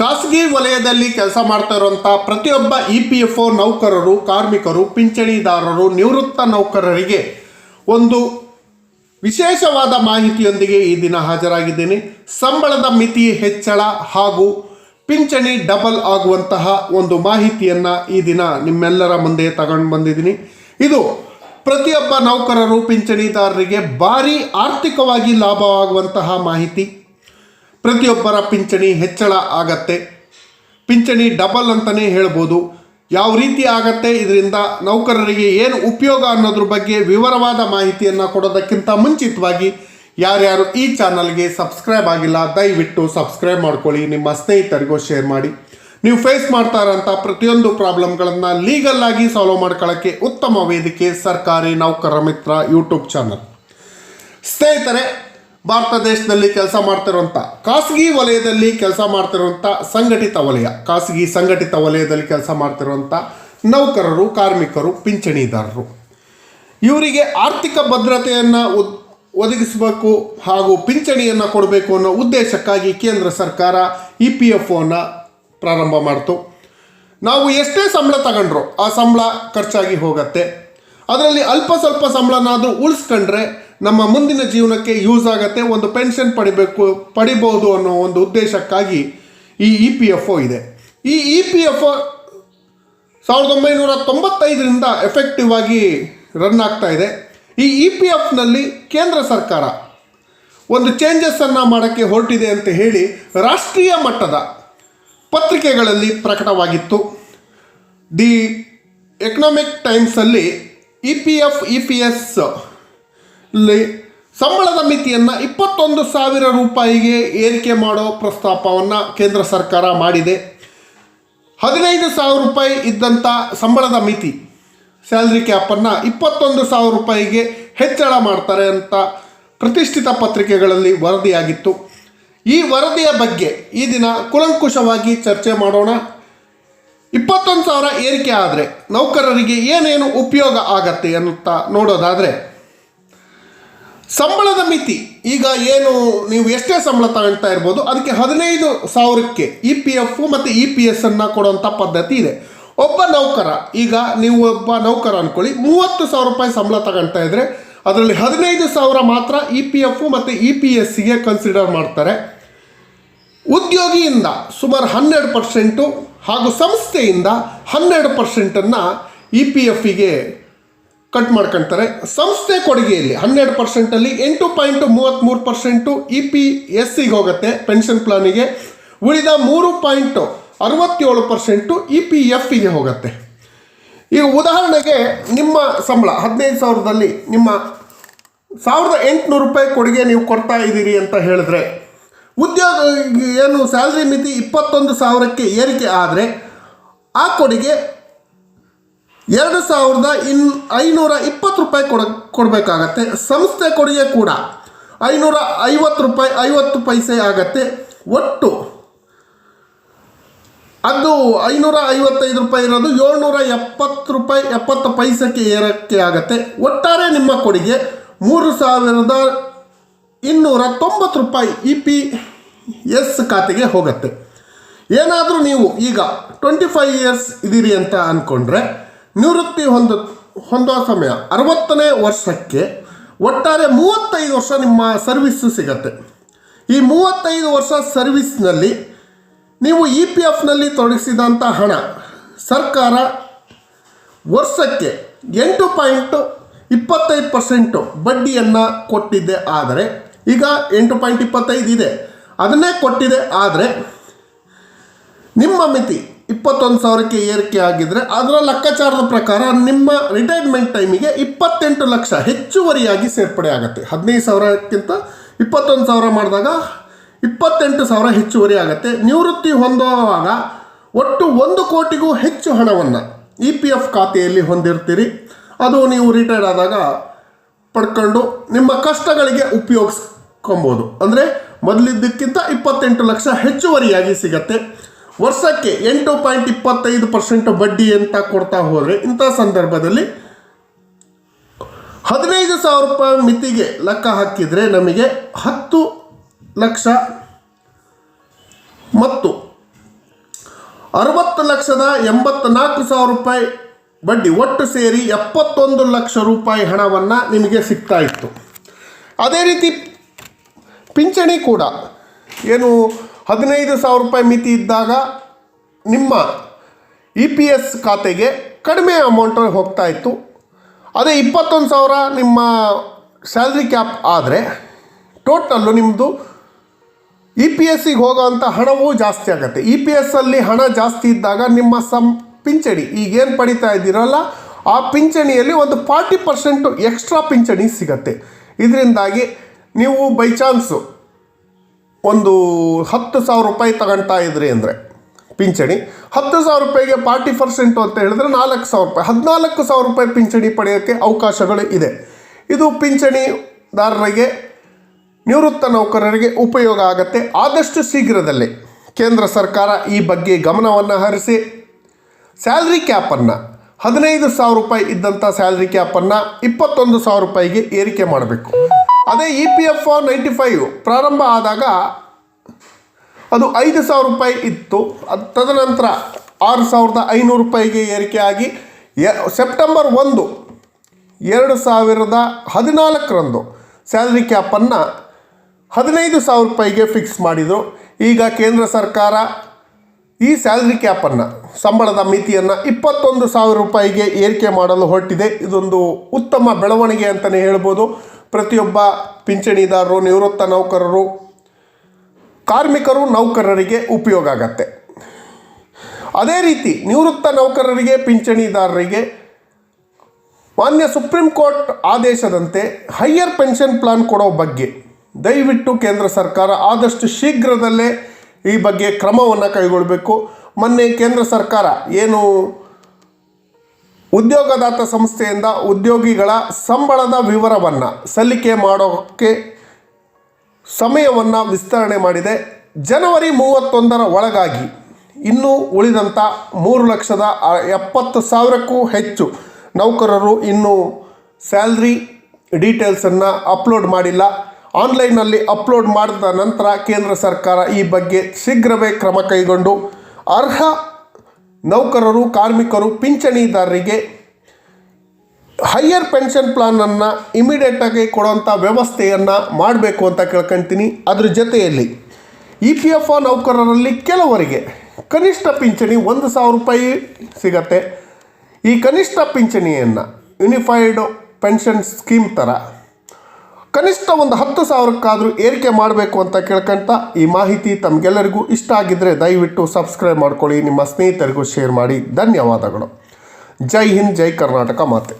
ಖಾಸಗಿ ವಲಯದಲ್ಲಿ ಕೆಲಸ ಮಾಡ್ತಾ ಇರುವಂಥ ಪ್ರತಿಯೊಬ್ಬ ಇ ಪಿ ಎಫ್ ಒ ನೌಕರರು, ಕಾರ್ಮಿಕರು, ಪಿಂಚಣಿದಾರರು, ನಿವೃತ್ತ ನೌಕರರಿಗೆ ಒಂದು ವಿಶೇಷವಾದ ಮಾಹಿತಿಯೊಂದಿಗೆ ಈ ದಿನ ಹಾಜರಾಗಿದ್ದೇನೆ. ಸಂಬಳದ ಮಿತಿ ಹೆಚ್ಚಳ ಹಾಗೂ ಪಿಂಚಣಿ ಡಬಲ್ ಆಗುವಂತಹ ಒಂದು ಮಾಹಿತಿಯನ್ನು ಈ ದಿನ ನಿಮ್ಮೆಲ್ಲರ ಮುಂದೆ ತಗೊಂಡು ಬಂದಿದ್ದೀನಿ. ಇದು ಪ್ರತಿಯೊಬ್ಬ ನೌಕರರು, ಪಿಂಚಣಿದಾರರಿಗೆ ಭಾರಿ ಆರ್ಥಿಕವಾಗಿ ಲಾಭವಾಗುವಂತಹ ಮಾಹಿತಿ. ಪ್ರತಿಯೊಬ್ಬರ ಪಿಂಚಣಿ ಹೆಚ್ಚಳ ಆಗತ್ತೆ. ಪಿಂಚಣಿ ಡಬಲ್ ಅಂತಲೇ ಹೇಳ್ಬೋದು. ಯಾವ ರೀತಿ ಆಗತ್ತೆ? ಇದರಿಂದ ನೌಕರರಿಗೆ ಏನು ಉಪಯೋಗ ಅನ್ನೋದ್ರ ಬಗ್ಗೆ ವಿವರವಾದ ಮಾಹಿತಿಯನ್ನು ಕೊಡೋದಕ್ಕಿಂತ ಮುಂಚಿತವಾಗಿ ಯಾರ್ಯಾರು ಈ ಚಾನಲ್ಗೆ ಸಬ್ಸ್ಕ್ರೈಬ್ ಆಗಿಲ್ಲ, ದಯವಿಟ್ಟು ಸಬ್ಸ್ಕ್ರೈಬ್ ಮಾಡ್ಕೊಳ್ಳಿ. ನಿಮ್ಮ ಸ್ನೇಹಿತರಿಗೂ ಶೇರ್ ಮಾಡಿ. ನೀವು ಫೇಸ್ ಮಾಡ್ತಾ ಇರೋಂಥ ಪ್ರತಿಯೊಂದು ಪ್ರಾಬ್ಲಮ್ಗಳನ್ನು ಲೀಗಲ್ ಆಗಿ ಸಾಲ್ವ್ ಮಾಡ್ಕೊಳ್ಳೋಕ್ಕೆ ಉತ್ತಮ ವೇದಿಕೆ ಸರ್ಕಾರಿ ನೌಕರ ಮಿತ್ರ ಯೂಟ್ಯೂಬ್ ಚಾನಲ್. ಸ್ನೇಹಿತರೆ ಭಾರತ ದೇಶದಲ್ಲಿ ಕೆಲಸ ಮಾಡ್ತಿರುವಂಥ ಖಾಸಗಿ ವಲಯದಲ್ಲಿ ಕೆಲಸ ಮಾಡ್ತಿರುವಂಥ ಸಂಘಟಿತ ವಲಯ, ಖಾಸಗಿ ಸಂಘಟಿತ ವಲಯದಲ್ಲಿ ಕೆಲಸ ಮಾಡ್ತಿರುವಂಥ ನೌಕರರು, ಕಾರ್ಮಿಕರು, ಪಿಂಚಣಿದಾರರು. ಇವರಿಗೆ ಆರ್ಥಿಕ ಭದ್ರತೆಯನ್ನು ಒದಗಿಸಬೇಕು ಹಾಗೂ ಪಿಂಚಣಿಯನ್ನು ಕೊಡಬೇಕು ಅನ್ನೋ ಉದ್ದೇಶಕ್ಕಾಗಿ ಕೇಂದ್ರ ಸರ್ಕಾರ ಇ ಪಿ ಎಫ್ ಪ್ರಾರಂಭ ಮಾಡಿತು. ನಾವು ಎಷ್ಟೇ ಸಂಬಳ ತಗೊಂಡ್ರು ಆ ಸಂಬಳ ಖರ್ಚಾಗಿ ಹೋಗತ್ತೆ. ಅದರಲ್ಲಿ ಅಲ್ಪ ಸ್ವಲ್ಪ ಸಂಬಳನಾದರೂ ಉಳಿಸ್ಕೊಂಡ್ರೆ ನಮ್ಮ ಮುಂದಿನ ಜೀವನಕ್ಕೆ ಯೂಸ್ ಆಗುತ್ತೆ, ಒಂದು ಪೆನ್ಷನ್ ಪಡಿಬೇಕು, ಪಡಿಬೋದು ಅನ್ನೋ ಒಂದು ಉದ್ದೇಶಕ್ಕಾಗಿ ಈ ಇ ಪಿ ಎಫ್ ಒ ಇದೆ. ಈ ಇ ಪಿ ಎಫ್ ಒ ಸಾವಿರದ ಒಂಬೈನೂರ ತೊಂಬತ್ತೈದರಿಂದ ಎಫೆಕ್ಟಿವ್ ಆಗಿ ರನ್ ಆಗ್ತಾ ಇದೆ. ಈ ಇ ಪಿ ಎಫ್ನಲ್ಲಿ ಕೇಂದ್ರ ಸರ್ಕಾರ ಒಂದು ಚೇಂಜಸ್ಸನ್ನು ಮಾಡೋಕ್ಕೆ ಹೊರಟಿದೆ ಅಂತ ಹೇಳಿ ರಾಷ್ಟ್ರೀಯ ಮಟ್ಟದ ಪತ್ರಿಕೆಗಳಲ್ಲಿ ಪ್ರಕಟವಾಗಿತ್ತು. The economic ಟೈಮ್ಸಲ್ಲಿ E P F E P S ಸಂಬಳದ ಮಿತಿಯನ್ನು ಇಪ್ಪತ್ತೊಂದು ಸಾವಿರ ರೂಪಾಯಿಗೆ ಏರಿಕೆ ಮಾಡೋ ಪ್ರಸ್ತಾಪವನ್ನು ಕೇಂದ್ರ ಸರ್ಕಾರ ಮಾಡಿದೆ. ಹದಿನೈದು ಸಾವಿರ ರೂಪಾಯಿ ಇದ್ದಂಥ ಸಂಬಳದ ಮಿತಿ, ಸ್ಯಾಲ್ರಿ ಕ್ಯಾಪನ್ನು ಇಪ್ಪತ್ತೊಂದು ಸಾವಿರ ರೂಪಾಯಿಗೆ ಹೆಚ್ಚಳ ಮಾಡ್ತಾರೆ ಅಂತ ಪ್ರತಿಷ್ಠಿತ ಪತ್ರಿಕೆಗಳಲ್ಲಿ ವರದಿಯಾಗಿತ್ತು. ಈ ವರದಿಯ ಬಗ್ಗೆ ಈ ದಿನ ಕುಲಂಕುಷವಾಗಿ ಚರ್ಚೆ ಮಾಡೋಣ. ಇಪ್ಪತ್ತೊಂದು ಸಾವಿರ ಏರಿಕೆ ಆದರೆ ನೌಕರರಿಗೆ ಏನೇನು ಉಪಯೋಗ ಆಗತ್ತೆ ಅಂತ ನೋಡೋದಾದರೆ ಸಂಬಳದ ಮಿತಿ. ಈಗ ಏನು ನೀವು ಎಷ್ಟೇ ಸಂಬಳ ತಗೊಳ್ತಾ ಇರ್ಬೋದು, ಅದಕ್ಕೆ ಹದಿನೈದು ಸಾವಿರಕ್ಕೆ ಇ ಪಿ ಎಫ್ ಮತ್ತು ಇ ಪಿ ಎಸ್ ಅನ್ನು ಕೊಡುವಂಥ ಪದ್ಧತಿ ಇದೆ. ಒಬ್ಬ ನೌಕರ, ಈಗ ನೀವು ಒಬ್ಬ ನೌಕರ ಅಂದ್ಕೊಳ್ಳಿ ಮೂವತ್ತು ಸಾವಿರ ರೂಪಾಯಿ ಸಂಬಳ ತಗೊಳ್ತಾ ಇದ್ದರೆ ಅದರಲ್ಲಿ ಹದಿನೈದು ಸಾವಿರ ಮಾತ್ರ ಇ ಪಿ ಎಫ್ ಮತ್ತು ಇ ಪಿ ಎಸ್ಸಿಗೆ ಕನ್ಸಿಡರ್ ಮಾಡ್ತಾರೆ. ಉದ್ಯೋಗಿಯಿಂದ ಸುಮಾರು ಹನ್ನೆರಡು ಪರ್ಸೆಂಟು ಹಾಗೂ ಸಂಸ್ಥೆಯಿಂದ ಹನ್ನೆರಡು ಪರ್ಸೆಂಟನ್ನು ಇ ಪಿ ಎಫಿಗೆ ಕಟ್ ಮಾಡ್ಕೊಳ್ತಾರೆ ಸಂಸ್ಥೆ ಕೊಡುಗೆಯಲ್ಲಿ ಹನ್ನೆರಡು ಪರ್ಸೆಂಟಲ್ಲಿ ಎಂಟು ಪಾಯಿಂಟು ಮೂವತ್ತ್ಮೂರು ಪರ್ಸೆಂಟು ಇ ಪಿ ಎಸ್ ಸಿಗೆ ಹೋಗುತ್ತೆ ಪೆನ್ಷನ್ ಪ್ಲಾನಿಗೆ ಉಳಿದ ಮೂರು ಪಾಯಿಂಟು ಅರವತ್ತೇಳು ಪರ್ಸೆಂಟು ಇ ಪಿ ಎಫ್ಗೆ ಹೋಗುತ್ತೆ. ಈಗ ಉದಾಹರಣೆಗೆ ನಿಮ್ಮ ಸಂಬಳ ಹದಿನೈದು ಸಾವಿರದಲ್ಲಿ ನಿಮ್ಮ ಸಾವಿರದ ಎಂಟುನೂರು ರೂಪಾಯಿ ಕೊಡುಗೆ ನೀವು ಕೊಡ್ತಾ ಇದ್ದೀರಿ ಅಂತ ಹೇಳಿದ್ರೆ, ಉದ್ಯೋಗ ಏನು ಸ್ಯಾಲ್ರಿ ಮಿತಿ ಇಪ್ಪತ್ತೊಂದು ಸಾವಿರಕ್ಕೆ ಏರಿಕೆ ಆದರೆ ಆ ಕೊಡುಗೆ ಎರಡು ಸಾವಿರದ ಇನ್ ಐನೂರ ಇಪ್ಪತ್ತು ರೂಪಾಯಿ ಕೊಡ, ಕೊಡಬೇಕಾಗತ್ತೆ. ಸಂಸ್ಥೆ ಕೊಡುಗೆ ಕೂಡ ಐನೂರ ಐವತ್ತು ರೂಪಾಯಿ, ಐವತ್ತು ಪೈಸೆ ಆಗತ್ತೆ. ಒಟ್ಟು ಅದು ಐನೂರ ಐವತ್ತೈದು ರೂಪಾಯಿ ಇರೋದು ಏಳ್ನೂರ ಎಪ್ಪತ್ತು ರೂಪಾಯಿ, ಎಪ್ಪತ್ತು ಪೈಸೆಗೆ ಏರಕ್ಕೆ ಆಗತ್ತೆ. ಒಟ್ಟಾರೆ ನಿಮ್ಮ ಕೊಡುಗೆ ಮೂರು ಸಾವಿರದ ಇನ್ನೂರ ತೊಂಬತ್ತು ರೂಪಾಯಿ ಇ ಪಿ ಎಸ್ ಖಾತೆಗೆ ಹೋಗುತ್ತೆ. ಏನಾದರೂ ನೀವು ಈಗ ಟ್ವೆಂಟಿ ಫೈವ್ ಇಯರ್ಸ್ ಇದ್ದೀರಿ ಅಂತ ಅಂದ್ಕೊಂಡ್ರೆ ನಿವೃತ್ತಿ ಹೊಂದ, ಹೊಂದುವ ಸಮಯ ಅರವತ್ತನೇ ವರ್ಷಕ್ಕೆ ಒಟ್ಟಾರೆ ಮೂವತ್ತೈದು ವರ್ಷ ನಿಮ್ಮ ಸರ್ವಿಸ್ಸು ಸಿಗತ್ತೆ. ಈ ಮೂವತ್ತೈದು ವರ್ಷ ಸರ್ವಿಸ್ನಲ್ಲಿ ನೀವು ಇ ಪಿ ಎಫ್ನಲ್ಲಿ ತೊಡಗಿಸಿದಂಥ ಹಣ ಸರ್ಕಾರ ವರ್ಷಕ್ಕೆ ಎಂಟು ಪಾಯಿಂಟು ಇಪ್ಪತ್ತೈದು ಪರ್ಸೆಂಟು ಬಡ್ಡಿಯನ್ನು ಕೊಟ್ಟಿದ್ದೆ ಆದರೆ, ಈಗ ಎಂಟು ಪಾಯಿಂಟ್ ಇಪ್ಪತ್ತೈದು ಇದೆ. ಅದನ್ನೇ ಕೊಟ್ಟಿದೆ ಆದರೆ, ನಿಮ್ಮ ಮಿತಿ ಇಪ್ಪತ್ತೊಂದು ಸಾವಿರಕ್ಕೆ ಏರಿಕೆ ಆಗಿದ್ದರೆ ಅದರ ಲೆಕ್ಕಾಚಾರದ ಪ್ರಕಾರ ನಿಮ್ಮ ರಿಟೈರ್ಮೆಂಟ್ ಟೈಮಿಗೆ ಇಪ್ಪತ್ತೆಂಟು ಲಕ್ಷ ಹೆಚ್ಚುವರಿಯಾಗಿ ಸೇರ್ಪಡೆ ಆಗುತ್ತೆ. ಹದಿನೈದು ಸಾವಿರಕ್ಕಿಂತ ಇಪ್ಪತ್ತೊಂದು ಸಾವಿರ ಮಾಡಿದಾಗ ಇಪ್ಪತ್ತೆಂಟು ಸಾವಿರ ಹೆಚ್ಚುವರಿ ಆಗುತ್ತೆ. ನಿವೃತ್ತಿ ಹೊಂದುವಾಗ ಒಟ್ಟು ಒಂದು ಕೋಟಿಗೂ ಹೆಚ್ಚು ಹಣವನ್ನು ಇ ಪಿ ಎಫ್ ಖಾತೆಯಲ್ಲಿ ಹೊಂದಿರ್ತೀರಿ. ಅದು ನೀವು ರಿಟೈರ್ಡ್ ಆದಾಗ ಪಡ್ಕೊಂಡು ನಿಮ್ಮ ಕಷ್ಟಗಳಿಗೆ ಉಪಯೋಗಿಸ್ಕೊಬೋದು. ಅಂದರೆ ಮೊದಲಿದ್ದಕ್ಕಿಂತ ಇಪ್ಪತ್ತೆಂಟು ಲಕ್ಷ ಹೆಚ್ಚುವರಿಯಾಗಿ ಸಿಗತ್ತೆ. ವರ್ಷಕ್ಕೆ ಎಂಟು ಪಾಯಿಂಟ್ ಇಪ್ಪತ್ತೈದು ಪರ್ಸೆಂಟ್ ಬಡ್ಡಿ ಅಂತ ಕೊಡ್ತಾ ಹೋದರೆ ಇಂಥ ಸಂದರ್ಭದಲ್ಲಿ ಹದಿನೈದು ಸಾವಿರ ರೂಪಾಯಿ ಮಿತಿಗೆ ಲೆಕ್ಕ ಹಾಕಿದರೆ ನಮಗೆ ಹತ್ತು ಲಕ್ಷ ಮತ್ತು ಅರವತ್ತು ಲಕ್ಷದ ಎಂಬತ್ನಾಲ್ಕು ಸಾವಿರ ರೂಪಾಯಿ ಬಡ್ಡಿ ಒಟ್ಟು ಸೇರಿ ಎಪ್ಪತ್ತೊಂದು ಲಕ್ಷ ರೂಪಾಯಿ ಹಣವನ್ನು ನಿಮಗೆ ಸಿಗ್ತಾ ಇತ್ತು. ಅದೇ ರೀತಿ ಪಿಂಚಣಿ ಕೂಡ ಏನು ಹದಿನೈದು ಸಾವಿರ ರೂಪಾಯಿ ಮಿತಿ ಇದ್ದಾಗ ನಿಮ್ಮ ಇ ಪಿ ಎಸ್ ಖಾತೆಗೆ ಕಡಿಮೆ ಅಮೌಂಟ್ ಹೋಗ್ತಾ ಇತ್ತು. ಅದೇ ಇಪ್ಪತ್ತೊಂದು ಸಾವಿರ ನಿಮ್ಮ ಸ್ಯಾಲ್ರಿ ಕ್ಯಾಪ್ ಆದರೆ ಟೋಟಲ್ಲು ನಿಮ್ಮದು ಇ ಪಿ ಎಸ್ಸಿಗೆ ಹೋಗೋವಂಥ ಹಣವೂ ಜಾಸ್ತಿ ಆಗುತ್ತೆ. ಇ ಪಿ ಎಸ್ಸಲ್ಲಿ ಹಣ ಜಾಸ್ತಿ ಇದ್ದಾಗ ನಿಮ್ಮ ಸಂ ಪಿಂಚಣಿ ಈಗೇನು ಪಡಿತಾ ಇದ್ದೀರಲ್ಲ, ಆ ಪಿಂಚಣಿಯಲ್ಲಿ ಒಂದು ಫಾರ್ಟಿ ಪರ್ಸೆಂಟು ಎಕ್ಸ್ಟ್ರಾ ಪಿಂಚಣಿ ಸಿಗತ್ತೆ. ಇದರಿಂದಾಗಿ ನೀವು ಬೈ ಚಾನ್ಸು ಒಂದು ಹತ್ತು ಸಾವಿರ ರೂಪಾಯಿ ತಗೊಳ್ತಾ ಇದ್ರಿ ಅಂದರೆ ಪಿಂಚಣಿ, ಹತ್ತು ಸಾವಿರ ರೂಪಾಯಿಗೆ ಫಾರ್ಟಿ ಪರ್ಸೆಂಟು ಅಂತ ಹೇಳಿದ್ರೆ ನಾಲ್ಕು ಸಾವಿರ ರೂಪಾಯಿ, ಹದಿನಾಲ್ಕು ಸಾವಿರ ರೂಪಾಯಿ ಪಿಂಚಣಿ ಪಡೆಯೋಕ್ಕೆ ಅವಕಾಶಗಳು ಇದೆ. ಇದು ಪಿಂಚಣಿದಾರರಿಗೆ, ನಿವೃತ್ತ ನೌಕರರಿಗೆ ಉಪಯೋಗ ಆಗುತ್ತೆ. ಆದಷ್ಟು ಶೀಘ್ರದಲ್ಲಿ ಕೇಂದ್ರ ಸರ್ಕಾರ ಈ ಬಗ್ಗೆ ಗಮನವನ್ನು ಹರಿಸಿ, ಸ್ಯಾಲ್ರಿ ಕ್ಯಾಪನ್ನು ಹದಿನೈದು ಸಾವಿರ ರೂಪಾಯಿ ಇದ್ದಂಥ ಸ್ಯಾಲ್ರಿ ಕ್ಯಾಪನ್ನು ಇಪ್ಪತ್ತೊಂದು ಸಾವಿರ ರೂಪಾಯಿಗೆ ಏರಿಕೆ ಮಾಡಬೇಕು. ಅದೇ E P F ninety five ಪ್ರಾರಂಭ ಆದಾಗ ಅದು ಐದು ಸಾವಿರ ರೂಪಾಯಿ ಇತ್ತು. ತದನಂತರ ಆರು ಸಾವಿರದ ಐನೂರು ರೂಪಾಯಿಗೆ ಏರಿಕೆ ಆಗಿ ಸೆಪ್ಟೆಂಬರ್ ಒಂದು ಎರಡು ಸಾವಿರದ ಹದಿನಾಲ್ಕರಂದು ಸ್ಯಾಲ್ರಿ ಕ್ಯಾಪನ್ನು ಹದಿನೈದು ಸಾವಿರ ರೂಪಾಯಿಗೆ ಫಿಕ್ಸ್ ಮಾಡಿದರು. ಈಗ ಕೇಂದ್ರ ಸರ್ಕಾರ ಈ ಸ್ಯಾಲ್ರಿ ಕ್ಯಾಪನ್ನು ಸಂಬಳದ ಮಿತಿಯನ್ನು ಇಪ್ಪತ್ತೊಂದು ಸಾವಿರ ರೂಪಾಯಿಗೆ ಏರಿಕೆ ಮಾಡಲು ಹೊರಟಿದೆ. ಇದೊಂದು ಉತ್ತಮ ಬೆಳವಣಿಗೆ ಅಂತಲೇ ಹೇಳ್ಬೋದು. ಪ್ರತಿಯೊಬ್ಬ ಪಿಂಚಣಿದಾರರು, ನಿವೃತ್ತ ನೌಕರರು, ಕಾರ್ಮಿಕರು ನೌಕರರಿಗೆ ಉಪಯೋಗ ಆಗತ್ತೆ. ಅದೇ ರೀತಿ ನಿವೃತ್ತ ನೌಕರರಿಗೆ, ಪಿಂಚಣಿದಾರರಿಗೆ ಮಾನ್ಯ ಸುಪ್ರೀಂ ಕೋರ್ಟ್ ಆದೇಶದಂತೆ ಹೈಯರ್ ಪೆನ್ಷನ್ ಪ್ಲಾನ್ ಕೊಡೋ ಬಗ್ಗೆ ದಯವಿಟ್ಟು ಕೇಂದ್ರ ಸರ್ಕಾರ ಆದಷ್ಟು ಶೀಘ್ರದಲ್ಲೇ ಈ ಬಗ್ಗೆ ಕ್ರಮವನ್ನು ಕೈಗೊಳ್ಳಬೇಕು ಮೊನ್ನೆ ಕೇಂದ್ರ ಸರ್ಕಾರ ಏನು ಉದ್ಯೋಗದಾತ ಸಂಸ್ಥೆಯಿಂದ ಉದ್ಯೋಗಿಗಳ ಸಂಬಳದ ವಿವರವನ್ನು ಸಲ್ಲಿಕೆ ಮಾಡೋಕ್ಕೆ ಸಮಯವನ್ನು ವಿಸ್ತರಣೆ ಮಾಡಿದೆ. ಜನವರಿ ಮೂವತ್ತೊಂದರ ಒಳಗಾಗಿ ಇನ್ನೂ ಉಳಿದಂಥ ಮೂರು ಲಕ್ಷದ ಎಪ್ಪತ್ತು ಸಾವಿರಕ್ಕೂ ಹೆಚ್ಚು ನೌಕರರು ಇನ್ನೂ ಸ್ಯಾಲ್ರಿ ಡೀಟೇಲ್ಸನ್ನು ಅಪ್ಲೋಡ್ ಮಾಡಿಲ್ಲ. ಆನ್ಲೈನ್ನಲ್ಲಿ ಅಪ್ಲೋಡ್ ಮಾಡಿದ ನಂತರ ಕೇಂದ್ರ ಸರ್ಕಾರ ಈ ಬಗ್ಗೆ ಶೀಘ್ರವೇ ಕ್ರಮ ಕೈಗೊಂಡು ಅರ್ಹ ನೌಕರರು, ಕಾರ್ಮಿಕರು, ಪಿಂಚಣಿದಾರರಿಗೆ ಹೈಯರ್ ಪೆನ್ಷನ್ ಪ್ಲಾನನ್ನು ಇಮಿಡಿಯೇಟಾಗಿ ಕೊಡೋಂಥ ವ್ಯವಸ್ಥೆಯನ್ನು ಮಾಡಬೇಕು ಅಂತ ಕೇಳ್ಕೊತೀನಿ. ಅದ್ರ ಜೊತೆಯಲ್ಲಿ ಇ ಪಿ ಎಫ್ ಒ ನೌಕರರಲ್ಲಿ ಕೆಲವರಿಗೆ ಕನಿಷ್ಠ ಪಿಂಚಣಿ ಒಂದು ಸಾವಿರ ರೂಪಾಯಿ ಸಿಗತ್ತೆ. ಈ ಕನಿಷ್ಠ ಪಿಂಚಣಿಯನ್ನು ಯುನಿಫೈಡ್ ಪೆನ್ಷನ್ ಸ್ಕೀಮ್ ಥರ ಕನಿಷ್ಠ ಒಂದು ಹತ್ತು ಸಾವಿರಕ್ಕಾದರೂ ಏರಿಕೆ ಮಾಡಬೇಕು ಅಂತ ಕೇಳ್ಕೊಂತ ಈ ಮಾಹಿತಿ ತಮಗೆಲ್ಲರಿಗೂ ಇಷ್ಟ ಆಗಿದ್ದರೆ ದಯವಿಟ್ಟು ಸಬ್ಸ್ಕ್ರೈಬ್ ಮಾಡ್ಕೊಳ್ಳಿ, ನಿಮ್ಮ ಸ್ನೇಹಿತರಿಗೂ ಶೇರ್ ಮಾಡಿ. ಧನ್ಯವಾದಗಳು. ಜೈ ಹಿಂದ್, ಜೈ ಕರ್ನಾಟಕ ಮಾತೆ.